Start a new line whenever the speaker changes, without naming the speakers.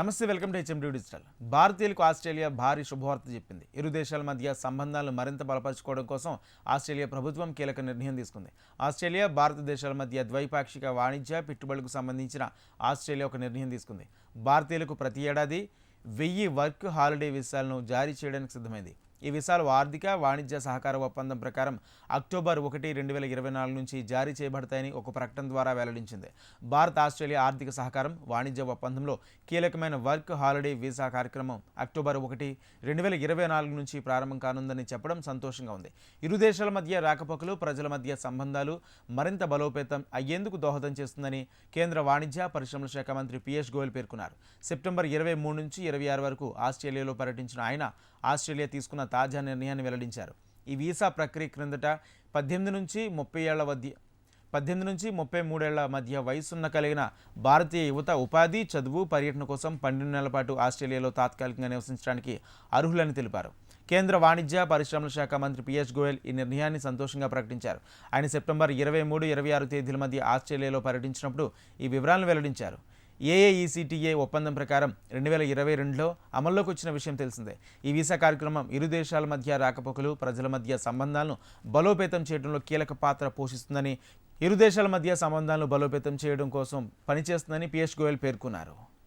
నమస్తే welcome to HMD digital. భారతీయులకు Australia భారీ శుభవార్త చెప్పింది. ఇరు దేశాల మధ్య సంబంధాలను మరింత బలపరచుకోవడం కోసం ఆస్ట్రేలియా ప్రభుత్వం కీలక నిర్ణయం తీసుకుంది. ఆస్ట్రేలియా భారతదేశాల మధ్య ద్వైపాక్షిక వాణిజ్య పెట్టుబడులకు సంబంధించిన ఆస్ట్రేలియా ఒక నిర్ణయం తీసుకుంది. భారతీయులకు ప్రతి ఏడాది వెయ్యి వర్క్ హాలిడే వీసాలను జారీ చేయడానికి సిద్ధమైంది. ఈ వీసాలు ఆర్థిక వాణిజ్య సహకార ఒప్పందం ప్రకారం అక్టోబర్ ఒకటి రెండు వేల ఇరవై నాలుగు నుంచి జారీ చేయబడతాయని ఒక ప్రకటన ద్వారా వెల్లడించింది. భారత్ ఆస్ట్రేలియా ఆర్థిక సహకారం వాణిజ్య ఒప్పందంలో కీలకమైన వర్క్ హాలిడే వీసా కార్యక్రమం అక్టోబర్ ఒకటి రెండు వేల ఇరవై నాలుగు నుంచి ప్రారంభం కానుందని చెప్పడం సంతోషంగా ఉంది. ఇరు దేశాల మధ్య రాకపోకలు ప్రజల మధ్య సంబంధాలు మరింత బలోపేతం అయ్యేందుకు దోహదం చేస్తుందని కేంద్ర వాణిజ్య పరిశ్రమల శాఖ మంత్రి పీయూష్ గోయల్ పేర్కొన్నారు. సెప్టెంబర్ ఇరవై మూడు నుంచి ఇరవై ఆరు వరకు ఆస్ట్రేలియాలో పర్యటించిన ఆయన ఆస్ట్రేలియా తీసుకున్న తాజా నిర్ణయాన్ని వెల్లడించారు. ఈ వీసా ప్రక్రియ క్రిందట పద్దెనిమిది నుంచి ముప్పై ఏళ్ళ మధ్య పద్దెనిమిది నుంచి ముప్పై మూడేళ్ళ మధ్య వయసున్న కలిగిన భారతీయ యువత ఉపాధి చదువు పర్యటన కోసం పన్నెండు నెలల పాటు ఆస్ట్రేలియాలో తాత్కాలికంగా నివసించడానికి అర్హులని తెలిపారు. కేంద్ర వాణిజ్య పరిశ్రమల శాఖ మంత్రి పీయూష్ గోయల్ ఈ నిర్ణయాన్ని సంతోషంగా ప్రకటించారు. ఆయన సెప్టెంబర్ ఇరవై మూడు ఇరవై ఆరు తేదీల మధ్య ఆస్ట్రేలియాలో పర్యటించినప్పుడు ఈ వివరాలను వెల్లడించారు. ఏఏఈసీటీఏ ఒప్పందం ప్రకారం రెండు వేల ఇరవై రెండులో అమల్లోకి వచ్చిన విషయం తెలిసిందే. ఈ వీసా కార్యక్రమం ఇరు దేశాల మధ్య రాకపోకలు ప్రజల మధ్య సంబంధాలను బలోపేతం చేయడంలో కీలక పాత్ర పోషిస్తుందని ఇరు దేశాల మధ్య సంబంధాలను బలోపేతం చేయడం కోసం పనిచేస్తుందని పీయూష్ గోయల్ పేర్కొన్నారు.